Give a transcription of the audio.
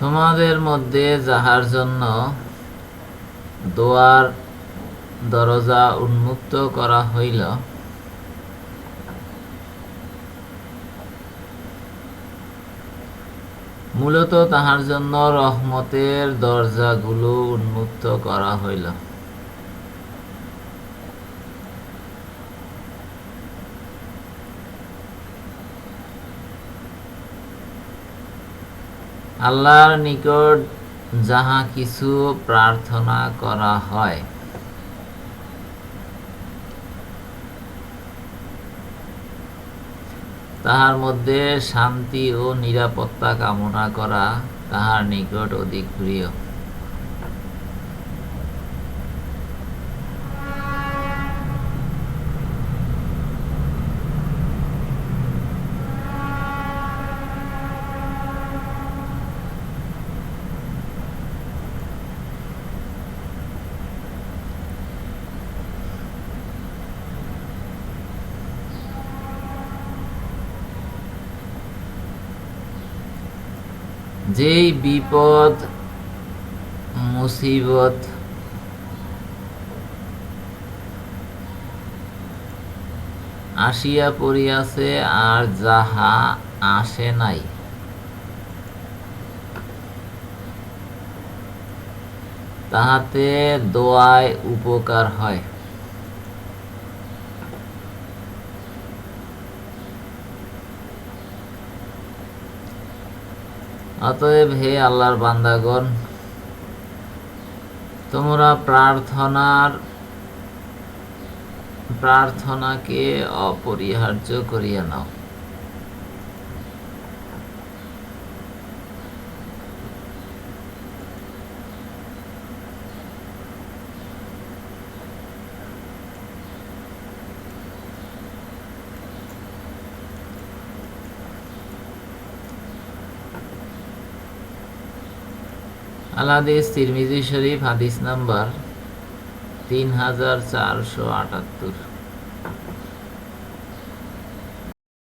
তোমাদের মধ্যে যাহার জন্য দোয়ার দরজা উন্মুক্ত করা হইল, মূলত তাহার জন্য রহমতের দরজাগুলো উন্মুক্ত করা হইল। আল্লাহর নিকট যাহা কিছু প্রার্থনা করা হয়। তাহার মধ্যে শান্তি ও নিরাপত্তা কামনা করা তাহার নিকট অধিক প্রিয়। যেই বিপদ মুসিবত আসিয়া পড়িয়াছে আর যাহা আসে নাই। তাহাতে দোয়ায় উপকার হয়। অতএব হে আল্লাহর বান্দাগণ তোমরা প্রার্থনার প্রার্থনাকে অপরিহার্য করিয়া নাও। আল হাদিস তিরমিজি শরীফ হাদিস নাম্বার তিন হাজার চারশো আটাত্তর।